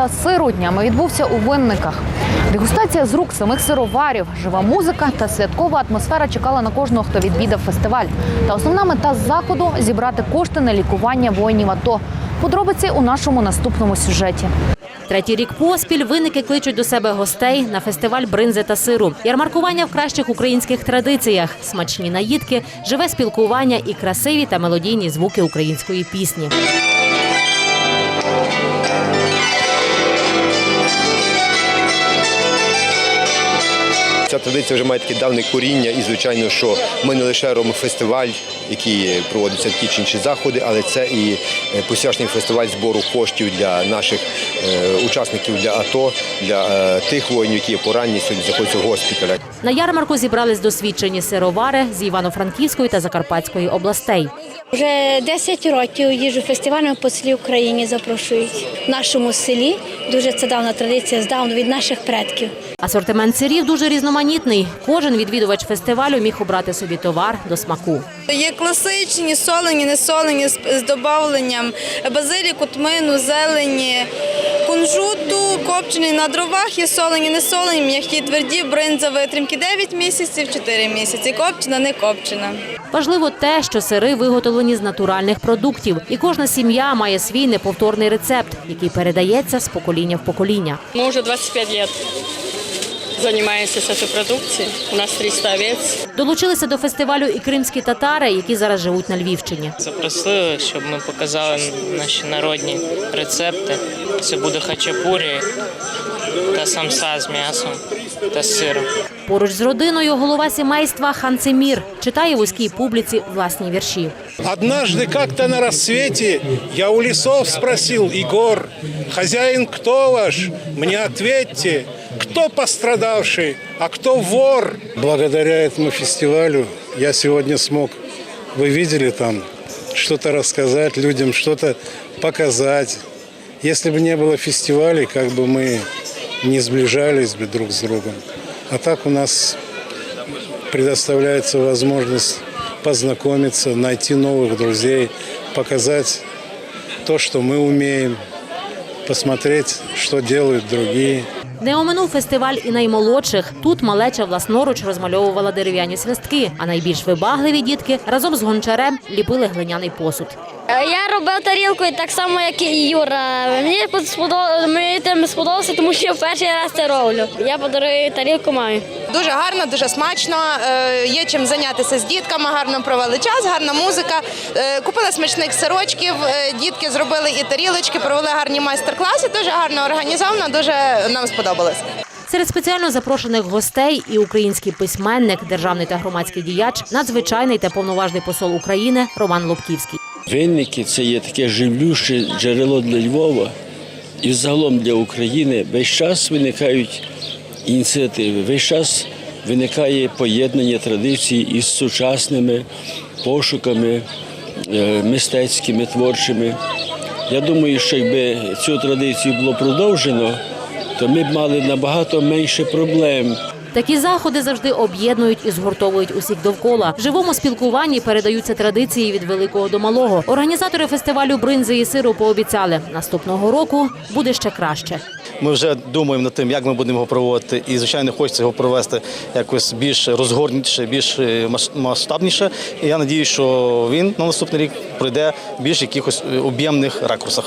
та сиру днями відбувся у винниках. Дегустація з рук самих сироварів, жива музика та святкова атмосфера чекала на кожного, хто відвідав фестиваль. Та основна мета заходу зібрати кошти на лікування воїнів АТО. Подробиці у нашому наступному сюжеті. Третій рік поспіль винники кличуть до себе гостей на фестиваль бринзи та сиру. Ярмаркування в кращих українських традиціях, смачні наїдки, живе спілкування і красиві та мелодійні звуки української пісні. Ця традиція вже має таке давне коріння, і звичайно, що ми не лише робимо фестиваль, який проводиться ті чи інші заходи, але це і е, посвячений фестиваль збору коштів для наших е, учасників для АТО, для е, тих воїнів, які є поранені сьогодні знаходяться в госпіталях. На ярмарку зібрались досвідчені сировари з Івано-Франківської та Закарпатської областей. Вже 10 років їжу фестивалем по селі Україні запрошують. В нашому селі дуже це давна традиція здавна від наших предків. Асортимент сирів дуже різноманітний. Кожен відвідувач фестивалю міг обрати собі товар до смаку. Є класичні, солені, не солені з, додавленням базиліку, тмину, зелені, кунжуту, копчений на дровах, є солені, не солені, м'які, тверді, бринза, витримки 9 місяців, 4 місяці, копчена, не копчена. Важливо те, що сири виготовлені з натуральних продуктів, і кожна сім'я має свій неповторний рецепт, який передається з покоління в покоління. Мы уже 25 лет занимаемся с этой продукцией. У нас 300 овец. Долучилися до фестивалю і кримські татари, які зараз живуть на Львівщині. Запросили, щоб ми показали наші народні рецепти. Це буде хачапурі та самса з м'ясом та з сиром. Поруч з родиною голова сімейства Ханцемір читає вузькій публіці власні вірші. Однажды как-то на рассвете я у лесов спросил Егор, хозяин кто ваш? Мне ответьте, кто пострадавший, а кто вор? Благодаря этому фестивалю я сегодня смог, вы видели там, что-то рассказать людям, что-то показать. Если бы не было фестивалей, как бы мы не сближались бы друг с другом. А так у нас предоставляется возможность познакомиться, найти новых друзей, показать то, что мы умеем, посмотреть, что делают другие. Не оминув фестиваль і наймолодших. Тут малеча власноруч розмальовувала дерев'яні свистки, а найбільш вибагливі дітки разом з гончарем ліпили глиняний посуд. Е, Я робив тарілку так само, як і Юра. Мені сподобалося, мені тим сподобалося, тому що я перший раз це роблю. Я подарую тарілку мамі. Дуже гарно, дуже смачно. е, Є чим зайнятися з дітками, гарно провели час, гарна музика. Е, Купили смачних сирочків, дітки зробили і тарілочки, провели гарні майстер-класи. Дуже гарно організовано, дуже нам сподобалось. Серед спеціально запрошених гостей і український письменник, державний та громадський діяч, надзвичайний та повноважний посол України Роман Лобківський. Винники це є таке живлюще джерело для Львова і загалом для України. Весь час виникають ініціативи, весь час виникає поєднання традицій із сучасними пошуками е, мистецькими, творчими. Я думаю, що якби цю традицію було продовжено, то ми б мали набагато менше проблем. Такі заходи завжди об'єднують і згуртовують усіх довкола. В живому спілкуванні передаються традиції від великого до малого. Організатори фестивалю бринзи і сиру пообіцяли, наступного року буде ще краще. Ми вже думаємо над тим, як ми будемо його проводити, і звичайно хочеться його провести якось більш розгорніше, більш е, масштабніше. І я надію, що він на наступний рік пройде більш якихось е, об'ємних ракурсах.